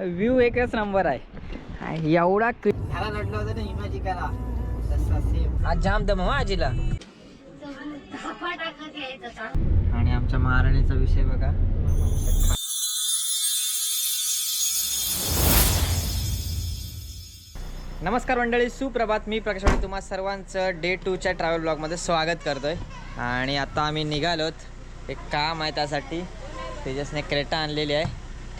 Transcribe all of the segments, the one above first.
View एकच number आहे. एवढा ह्याला नडलं होतं ना इमॅजिकाला तसा आज जाम दम हो आजीला. आणि आमच्या महाराणीचा विषय बघा. नमस्कार मंडळी सुप्रभात. मी प्रकाश वाडे. तुम्हा सर्वांचं डे टूच्या ट्रॅव्हल ब्लॉगमध्ये स्वागत करतोय. आणि आता आम्ही निघालोत. एक काम आहे त्यासाठी. तेजसने क्रेटा आणलेली आहे.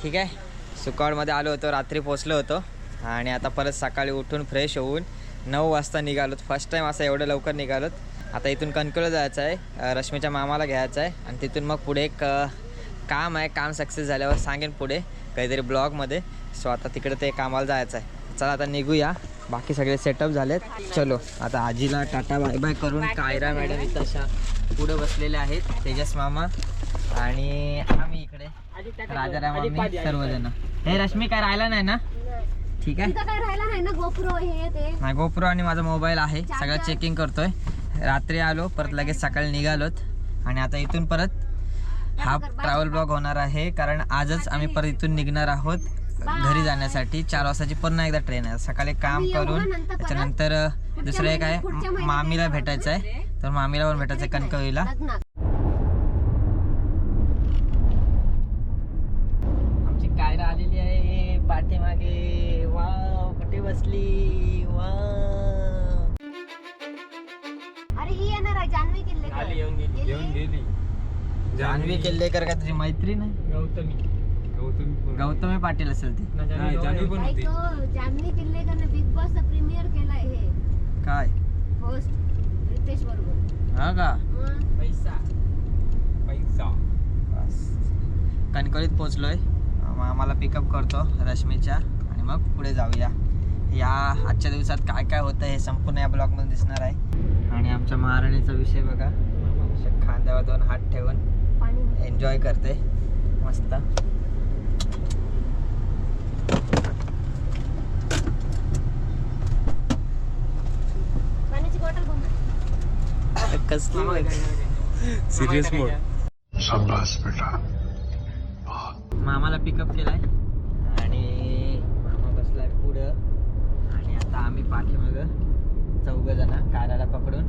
ठीक आहे? सुकाळमध्ये आलो होतो रात्री पोचलो होतो. आणि आता परत सकाळी उठून फ्रेश होऊन नऊ वाजता निघालोत फर्स्ट टाईम असं एवढं लवकर निघालोत आता इथून कणकवलं जायचं आहे. रश्मीच्या मामाला घ्यायचं आहे. आणि तिथून मग पुढे एक काम आहे. काम सक्सेस झाल्यावर सांगेन पुढे काहीतरी ब्लॉगमध्ये सो आता तिकडे ते कामाला जायचं आहे. चला आता निघूया. बाकी सगळे सेटअप झालेत. चलो आता आजीला टाटा बाय बाय करून कायरा मॅडम इथं अशा पुढे बसलेले आहेत. तेजस मामा आणि आम्ही इकडे. राजाराम सर्वजण. हे रश्मी काय राहिला नाही ना? ठीक आहे. काय राहिला नाही ना गोप्रो हे ते. नाही गोप्रो आणि माझा मोबाईल आहे. सगळं चेकिंग करतोय. रात्री आलो परत लगेच सकाळी निघालोत. आणि आता इथून परत हा ट्रॅव्हल ब्लॉग होणार आहे. कारण आजच आम्ही परत इथून निघणार आहोत घरी जाण्यासाठी. चार वाजताची पुन्हा एकदा ट्रेन आहे. सकाळी काम करून त्याच्यानंतर दुसरं एक आहे मामीला भेटायचं आहे तर मामीला पण भेटायचं आहे कणकवलीला लग्नात आमची कायरा आलेली आहे पाठीमागे वा कुठे बसली? वा अरे ही येणार आहे जान्हवी किल्ले येऊन गेली जान्हवी किल्लेकर का तुझी मैत्रीण आहे गौतमी. गौतमी गौतमी पाटील असेल ती. नाही जान्हवी पण होती. जान्हवी किल्लेकरने बिग बॉस प्रीमियर केलाय हे. काय? होस्ट रितेश बरोबर. हा का? मग? पैसा. पैसा. कणकवलीत पोचलोय मग आम्हाला पिकअप करतो रश्मीच्या आणि मग पुढे जाऊया. या आजच्या दिवसात काय काय होतं हे संपूर्ण या ब्लॉगमध्ये दिसणार आहे. आणि आमच्या महाराणीचा विषय बघा. खांद्यावर दोन हात ठेवून एन्जॉय करते. मस्त. कसली? सिरियस मोड मामाला पिकअप केलाय. आणि मामा बसलाय पुढं. आणि आता आम्ही पाठीमागं चौघ जण काराला पकडून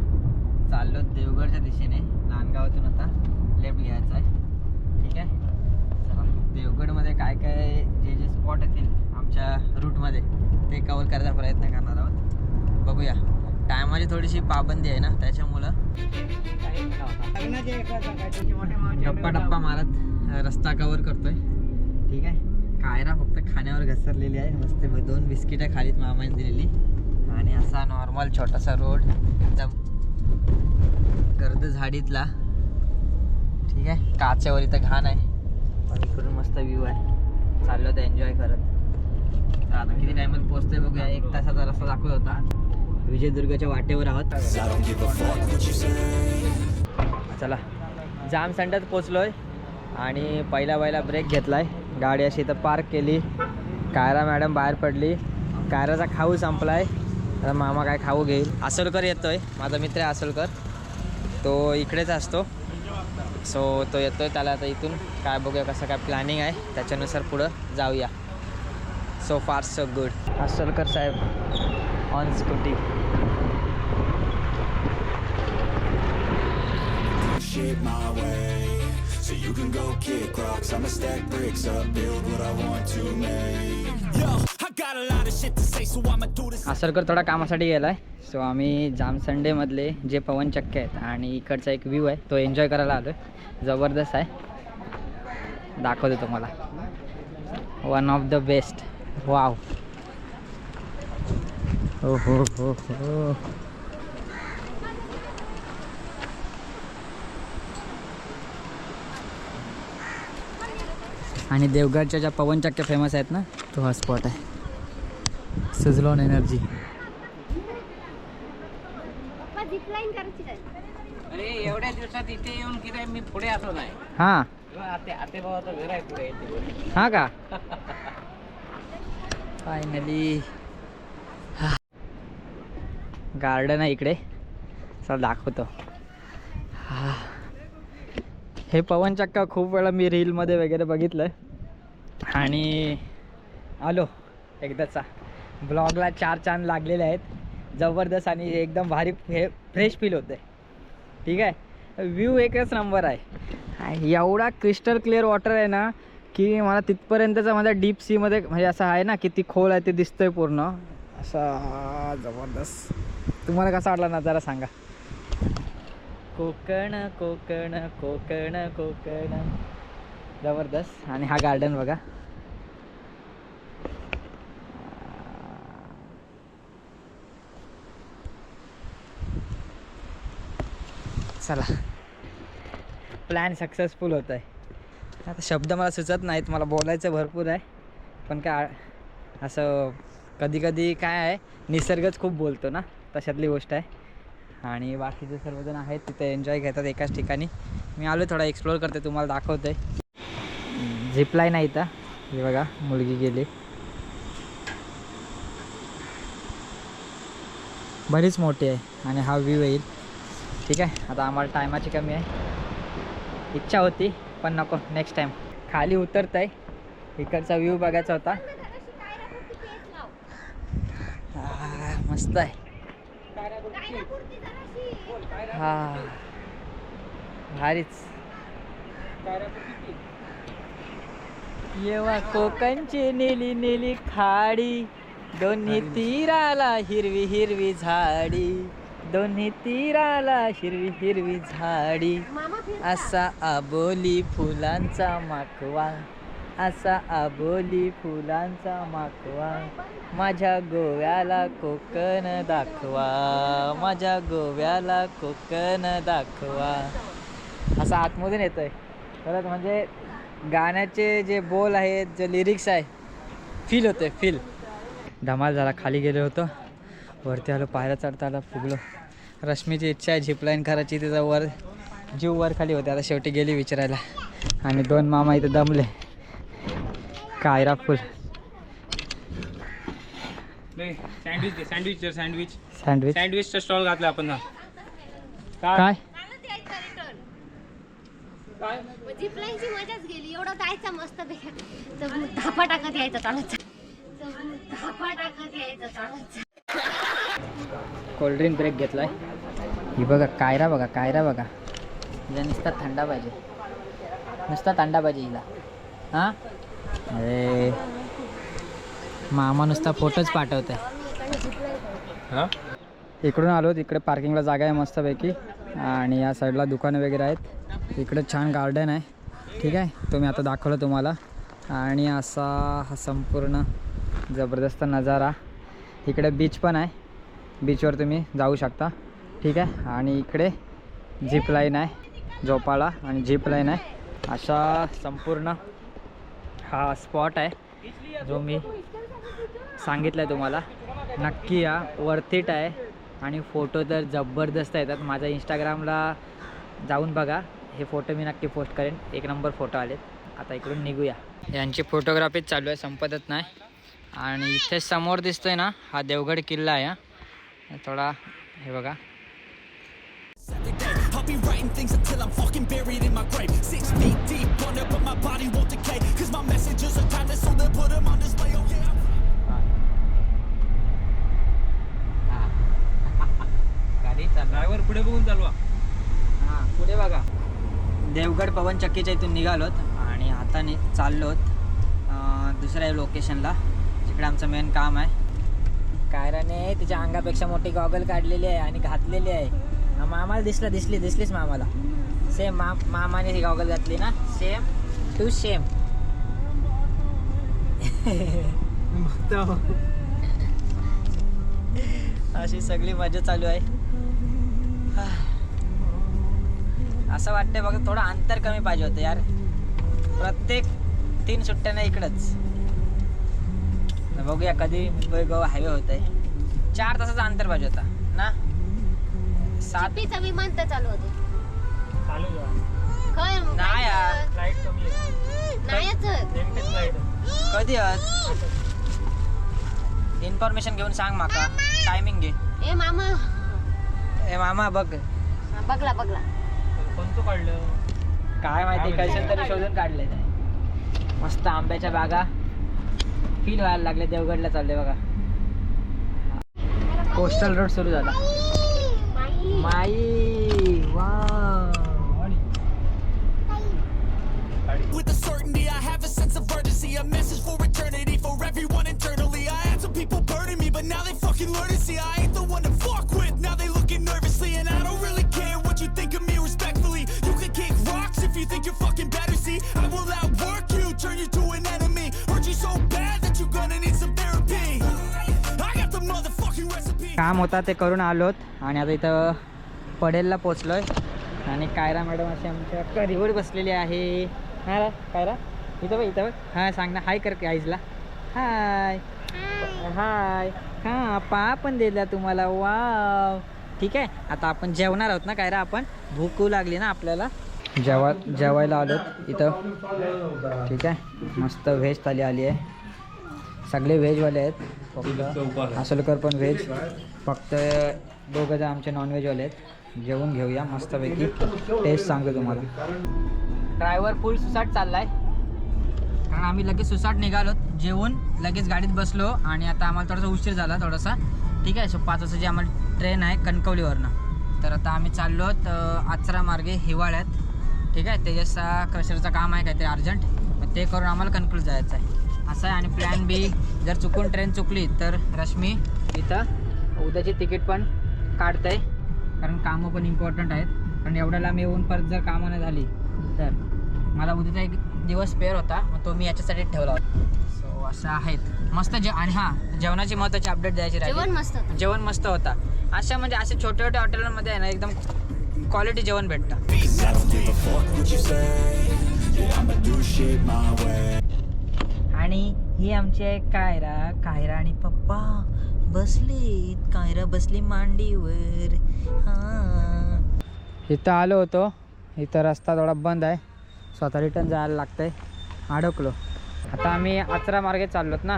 चाललो देवगडच्या दिशेने. नांदगावातून आता लेफ्ट घ्यायचा आहे. ठीक आहे? चला देवगडमध्ये काय काय जे जे स्पॉट येतील आमच्या रूटमध्ये ते कवर करायचा प्रयत्न करणार आहोत. बघूया. टायमाची थोडीशी पाबंदी आहे ना त्याच्यामुळं. टप्पा टप्पा मारत रस्ता कवर करतोय. ठीक आहे. कायरा फक्त खाण्यावर घसरलेली आहे. मस्त दोन बिस्किटं खालीत मामाने दिलेली. आणि असा नॉर्मल छोटासा रोड एकदम गर्द झाडीतला. ठीक आहे. काच्यावर इथं घाण आहे. पण इकडून मस्त व्ह्यू आहे. चाललो तर एन्जॉय करत. तर आता किती टायमात पोहोचतोय बघूया. एक तासाचा रस्ता दाखवत होता. विजयदुर्गच्या वाटेवर आहोत. चला. जाम संडात पोचलोय आणि पहिला पहिला ब्रेक घेतलाय. गाडी अशी इथं पार्क केली. कायरा मॅडम बाहेर पडली. कायराचा खाऊ संपलाय. तर मामा काय खाऊ घेईल. आसोलकर येतोय. माझा मित्र आहे आसोलकर तो इकडेच असतो. सो तो येतोय त्याला आता इथून. काय बघूया कसं काय प्लॅनिंग आहे. त्याच्यानुसार पुढं जाऊया. So far so good Asolkar Saheb on scooty my way. So you can go kick rocks. I'ma stack bricks up, build what I want to make. Yo, I got a lot of shit to say So I'ma do this. Asarkar थोडा कामासाठी गेला आहे so आम्ही जाम संडेमधले जे पवन चक्के आहेत आणि इकडचा एक व्ह्यू आहे तो एन्जॉय करायला आलो आहे जबरदस्त आहे. दाखवतो तुम्हाला. One of the best wow हो हो हो हो. आणि देवगडच्या ज्या पवन चक्क्या फेमस आहेत ना तो हा स्पॉट आहे. सुझलॉन एनर्जी अरे एवढ्या दिवसात इथे येऊन किती मी पुढे असो नाही. हां. हा का? फायनली गार्डन आहे इकडे. चला दाखवतो. हे पवन चक्का खूप वेळा मी रीलमध्ये वगैरे बघितलं आणि आलो एकदाचा. ब्लॉगला चार चांद लागलेले आहेत. जबरदस्त आणि एकदम भारी हे फ्रेश फील होतं आहे ठीक आहे? व्ह्यू एकच नंबर आहे. एवढा क्रिस्टल क्लिअर वॉटर आहे ना की मला तिथपर्यंतचा माझा डीप सीमध्ये म्हणजे असं आहे ना किती खोल आहे ते दिसतंय पूर्ण. असा जबरदस्त. तुम्हाला कसा वाटला ना जरा सांगा. कोकण कोकण कोकण कोकण. जबरदस्त. आणि हा गार्डन बघा. चला. प्लॅन सक्सेसफुल होत आहे आता शब्द मला सुचत नाहीत. मला बोलायचं भरपूर आहे. पण काय असं कधी कधी काय आहे निसर्गच खूप बोलतो ना. तशातली गोष्ट आहे. आणि बाकीचे सर्वजण आहेत तिथे एन्जॉय घेतात एकाच ठिकाणी. मी आलो थोडा एक्सप्लोअर करते तुम्हाला दाखवते झिपलाईन आहे इथं. हे बघा मुलगी गेली. बरीच मोठी आहे आणि हा व्ह्यू येईल. ठीक आहे आता आम्हाला टायमाची कमी आहे. इच्छा होती पण नको. नेक्स्ट टाईम खाली उतरत आहे इकडचा व्ह्यू बघायचा होता. मस्त आहे. हा. भारीच. येवा कोकणची नेली नेली खाडी दोन्ही तीराला हिरवी हिरवी झाडी दोन्ही तीराला हिरवी हिरवी झाडी. असा आबोली फुलांचा माकवा. असा आबोली फुलांचा माखवा माझ्या गोव्याला कोकण दाखवा. माझ्या गोव्याला कोकण दाखवा. असं आतमधून येतोय. परत म्हणजे गाण्याचे जे बोल आहेत जे लिरिक्स आहे फील होते फील धमाल झाला खाली गेलो होतो. वरती आलो पायऱ्या चढता आलं फुगलो. रश्मीची इच्छा आहे झिपलाईन करायची तिचा वर जीव वर खाली होते. आता शेवटी गेली विचारायला. आणि दोन मामा इथे दमले. कायरा फुल. नाही सँडविच दे सँडविच दे सँडविच सँडविच सँडविचचा स्टॉल घातला आपण काय? मजाच गेली. एवढं जायचं मस्त धापा टाकत यायचं चालत चबू धापा टाकत यायचं चालत कोल्ड्रिंक ब्रेक घेतलाय. ही बघा कायरा बघा कायरा बघा. हिला नुसता थंडा पाहिजे. नुसता थंडा पाहिजे हिला. हां? अरे. मामा नुसता फोटोच पाठवत हा? इकडून आलो तिकडे पार्किंगला जागा आहे मस्तपैकी. आणि या साईडला दुकानं वगैरे आहेत. इकडे छान गार्डन आहे. ठीक आहे? तो मी आता दाखवलं तुम्हाला. आणि असा हा संपूर्ण जबरदस्त नजारा. इकडे बीच पण आहे. बीचवर तुम्ही जाऊ शकता. ठीक आहे? आणि इकडे झिप लाईन आहे. झोपाळा आणि झिप लाईन आहे. अशा संपूर्ण हा स्पॉट आहे जो मी सांगितलं आहे तुम्हाला. नक्की या वर्थिट आहे. आणि फोटो तर जबरदस्त येतात. माझ्या इंस्टाग्रामला जाऊन बघा. हे फोटो मी नक्की पोस्ट करेन. एक नंबर फोटो आलेत. आता इकडून निघूया. यांची फोटोग्राफीच चालू आहे संपतच नाही. आणि इथे समोर दिसतोय ना हा देवगड किल्ला आहे थोडा हे बघा. My messages are timeless, so they'll put them on display. Oh yeah. गाडी चालू ड्रायव्हर पुढे बघून चालवा. हां पुढे बघा. देवगड पवनचक्कीच्या इथून निघालोत आणि आता नि चाललोत अं, दुसऱ्या लोकेशनला जिकडे आमचं मेन काम आहे. कायराने तिच्या अंगापेक्षा मोठी गॉगल काढलेली आहे आणि घातलेली आहे. हा मामाला दिसला दिसली दिसलीच मामाला. सेम मा मामाने ही गॉगल घातली ना? सेम टू सेम अशी सगळी मजा चालू आहे. असं वाटतंय बघा थोडं अंतर कमी पाहिजे होतं यार. प्रत्येक तीन सुट्ट्याने इकडंच. बघूया कधी मुंबई गोवा हायवे होत आहे चार तासाचं अंतर पाहिजे होता ना? सात विमान तर चालू होतं. नाही यार. लाइट कमी कधी इन्फॉर्मेशन घेऊन सांग माका. टायमिंग घे. ए मामा. ए मामा बघ. बघला बघला. कोणतं काढलं? काय माहिती कशाने तरी शोधून काढले मस्त आंब्याच्या बागा. फील व्हायला लागले देवगडला चालले बघा. कोस्टल रोड सुरू झाला. माई वा. Sense a message for eternity for everyone internally. I had some people burning me, but now they fucking learn to see I ain't the one to fuck with. Now they looking nervously, and I don't really care what you think of me respectfully. You can kick rocks if you think you're fucking better. See, I will outwork you, turn you to an enemy. Hurt you so bad that you're gonna need some therapy. I got the motherfucking recipe. काम होता ते करून आलोत आणि आता इथं पडेलला पोचलोय आणि Kiara madam अशी आमच्या करीवर बसलेली आहे हा कायरा इथं बघ इथं बघ. हां सांग ना. हाय कर की आईजला. हाय. हाय. हां पा पण दिला तुम्हाला. वाव. ठीक आहे. आता आपण जेवणार आहोत ना काय रा आपण? भूक लागली ना आपल्याला. जेवा जेवायला आलोत इथं. ठीक आहे. मस्त व्हेज थाली आली आहे. सगळे व्हेजवाले आहेत. फक्त असलकर पण व्हेज फक्त दोघं जण आमचे नॉनव्हेजवाले आहेत. जेवून घेऊया मस्तपैकी. टेस्ट सांगतो तुम्हाला. ड्रायव्हर फुल सुसाट चाललाय. कारण आम्ही लगेच सुसाट निघालो जेवून लगेच गाडीत बसलो आणि आता आम्हाला थोडासा उशीर झाला थोडासा. ठीक आहे सो पाच वाजताची आम्हाला ट्रेन आहे कणकवलीवरनं. तर आता आम्ही चाललो आहोत आचरा मार्गे हिवाळ्यात. ठीक आहे त्याच्या क्रशरचं काम आहे काहीतरी अर्जंट मग ते करून आम्हाला कणकवली जायचं आहे. असं आहे आणि प्लॅन बी जर चुकून ट्रेन चुकली तर रश्मी इथं उद्याची तिकीट पण काढते कारण कामं पण इम्पॉर्टंट आहेत. कारण एवढ्याला मी येऊन परत जर कामं नाही झाली तर. मला उद्याचा एक दिवस पेअर होता मग तो मी याच्यासाठी ठेवला होता. सो असं आहेत. मस्त जे आणि हां जेवणाची महत्त्वाची अपडेट द्यायची जेवण राहिली मस्त होतं. जेवण मस्त होता. अशा म्हणजे असे छोट्या छोट्या हॉटेलमध्ये आहे ना एकदम क्वालिटी जेवण भेटतं. I don't give a fuck what you say. Yeah, I'ma do shit my way. आणि ही आमची आहे कायरा कायरा आणि पप्पा बसली कायरा बसली मांडीवर. हा. इथं आलो होतो. इथं रस्ता थोडा बंद आहे. स्वतः रिटर्न जायला लागतंय. अडकलो. आता आम्ही आचरा मार्गे चाललोत ना.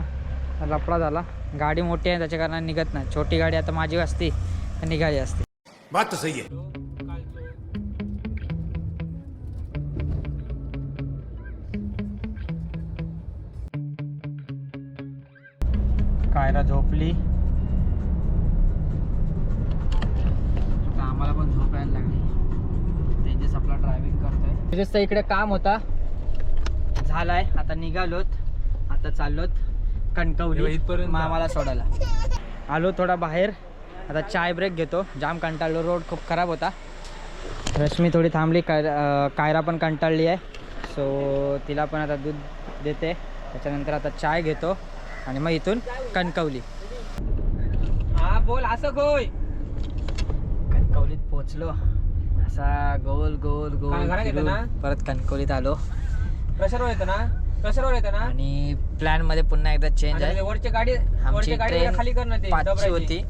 लफडा झाला. गाडी मोठी आहे त्याच्या कारणाने निघत नाही. छोटी गाडी आता माझी असती निघाली असती. बात सही है कायरा झोपली. आता आम्हाला पण झोप यायला लागली. तेजस आपला ड्रायव्हिंग करतोय. इकडे काम होता झालाय. आता निघालोत. आता चाललोत कणकवली. मामाला सोडायला. आलो थोडा बाहेर. आता चाय ब्रेक घेतो. जाम कंटाळलो. रोड खूप खराब होता. रश्मी थोडी थांबली. काय कायरा पण कंटाळली आहे. सो तिला पण आता दूध देते. त्याच्यानंतर आता चाय घेतो. आणि मग इथून कणकवली. हा बोल. असं गोय कणकवलीत पोचलो. असा गोल गोल गोल घरात येतं फिरून ना? परत कणकवलीत आलो. प्रेशरवर येतं ना? प्रेशरवर येतं ना? आणि प्लॅनमध्ये पुन्हा एकदा चेंज आणि आहे. वरची गाडी आमची वरची गाडी ट्रेन खाली कर ना ते पाचची डबराची. होती.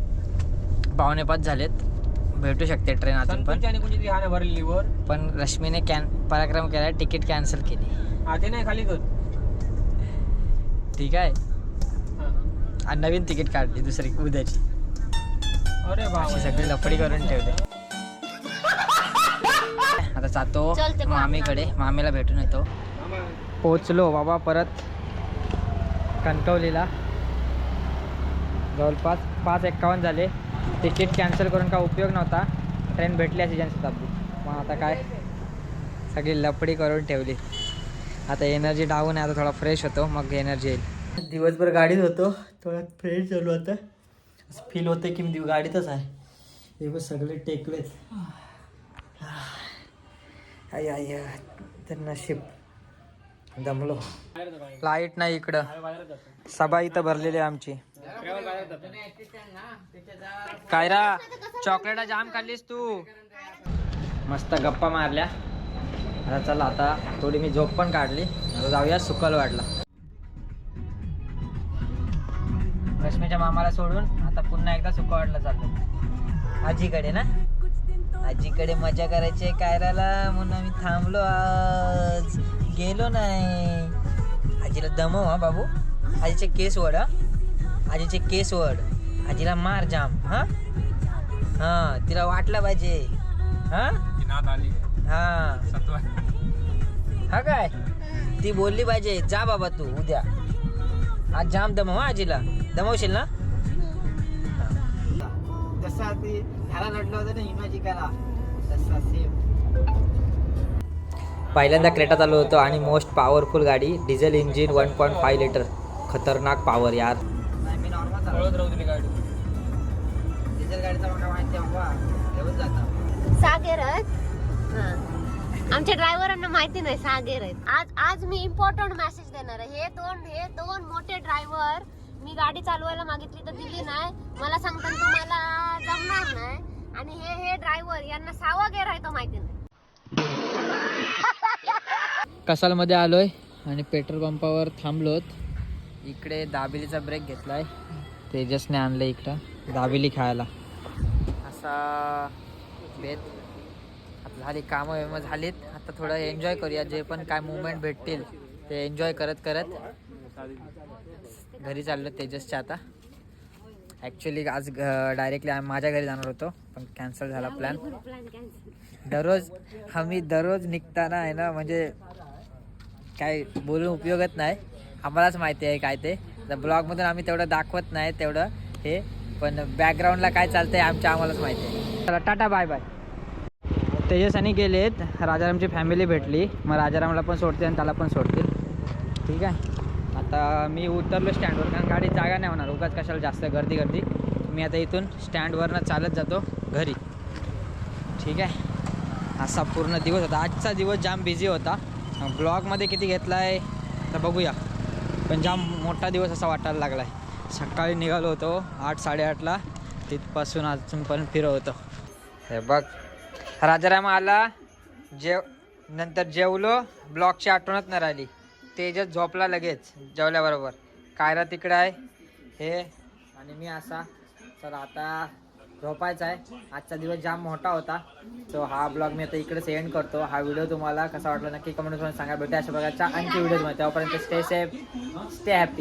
पावणे पाच झालेत. भेटू शकते ट्रेन अजून पण. संतूरची आणि कोणती हा भरलेली वर. पण रश्मीने कॅन पराक्रम केला तिकीट कॅन्सल केली. हा ते नाही खाली कर. ठीक आहे. हा. आणि नवीन तिकीट काढली दुसरी उद्याची. अरे अशी बाबा सगळी लफडी करून ठेवली. आता जातो. मामीकडे. मामीला भेटून येतो. पोचलो बाबा परत. कणकवलीला. जवळपास पाच एक्कावन्न झाले. तिकीट कॅन्सल करून का उपयोग नव्हता. ट्रेन भेटली अशी जनशताब्दी मग आता काय? सगळी लपडी करून ठेवली. आता एनर्जी डाऊन आहे. आता थोडा फ्रेश होतो. मग एनर्जी येईल. दिवसभर गाडीत होतो. थोडा फ्रेश झालो आता. फील होते की मी गाडीतच आहे. हे बघ सगळे टेकलेत. आय आय तर नशीब दमलो. लाइट नाही इकडं. सभा इथं भरलेली आहे आमची. कायरा चॉकलेट जाम खाल्लीस तू? मस्त गप्पा मारल्या. आता चला आता थोडी मी झोप पण काढली. आता जाऊया सुकल वाढला रश्मीच्या मामाला सोडून आता पुन्हा एकदा सुकवाडला चाललो. आजीकडे ना? आजीकडे मजा करायची आहे कायराला म्हणून आम्ही थांबलो आज. गेलो नाही. आजीला दमव हा बाबू. आजीचे केस वड हा. आजीचे केस वड आजीला मार जाम हा. हा तिला वाटलं पाहिजे. हा? हा. हा काय? ती बोलली पाहिजे जा बाबा तू उद्या. आज जाम दमव हा आजीला. दमवशील ना? जसा ते ह्याला होतं ना इमॅजिकाला तसा सेम पहिल्यांदा क्रेटा चालू होतो आणि मोस्ट पॉवरफुल गाडी diesel engine one point five litre खतरनाक पॉवर यार. नाही मी नॉर्मल चालवतो. पळत राहू दिली गाडी. डिझेल गाडीचा मला माहिती आहे बाबा. घेऊन जाता सागेर आहेत आमच्या ड्रायव्हरांना माहिती नाही सागेर आहेत आज आज मी इम्पॉर्टंट मेसेज देणार आहे. हे दोन हे दोन मोठे ड्रायव्हर मी गाडी चालवायला मागितली तर दिली नाही. मला सांगतात तुम्हाला जमणार नाही. आणि हे हे ड्रायव्हर यांना सावा गेर आहे तो माहिती नाही. कसालमध्ये आलोय आणि पेट्रोल पंपावर थांबलोत. इकडे दाबिलीचा ब्रेक घेतलाय. तेजसने आणलं इकडं दाबिली खायला. असा बेत. आता झाली कामं वेमं झालीत. आता थोडं एन्जॉय करूया. जे पण काय मुवमेंट भेटतील ते एन्जॉय करत करत. घरी चाललो तेजसच्या आता. ॲक्च्युली आज डायरेक्टली माझ्या घरी जाणार होतो पण कॅन्सल झाला प्लॅन दररोज आम्ही दररोज निघताना आहे ना म्हणजे काय बोलून उपयोगच नाही. आम्हालाच माहिती आहे काय ते. तर ब्लॉगमधून आम्ही तेवढं दाखवत नाही तेवढं हे पण बॅकग्राऊंडला काय चालतं आहे आमच्या आम्हालाच माहिती आहे. चला टाटा बाय बाय तेजस आणि गेलेत. राजारामची फॅमिली भेटली. मग राजारामला पण सोडते आणि त्याला पण सोडतील. ठीक आहे? आता मी उतरलो स्टँडवर कारण गाडी जागा नाही होणार. उगाच कशाला जास्त गर्दी गर्दी. मी आता इथून स्टँडवरनं चालत जातो घरी. ठीक आहे? असा पूर्ण दिवस होता. आजचा दिवस जाम बिझी होता. ब्लॉगमध्ये किती घेतला आहे तर बघूया. पण जाम मोठा दिवस असा वाटायला लागला आहे सकाळी निघालो होतो आठ साडेआठला. तिथपासून अजूनपर्यंत फिरत होतो हे बघ. राजाराम आला. जेव नंतर जेवलो. ब्लॉगची आठवणच नाही राहिली. तेजस झोपला लगेच जेवल्याबरोबर. कायरा तिकडं आहे. हे आणि मी असा. तर आता झोपायचा आहे. आजचा दिवस जाम मोठा होता. तो हा ब्लॉग मी आता इकडेच एंड करतो. हा व्हिडिओ तुम्हाला कसा वाटला नक्की कमेंट करून सांगा. भेटा अशा प्रकारच्या आणखी व्हिडिओ तेव्हापर्यंत स्टे सेफ स्टे हॅपी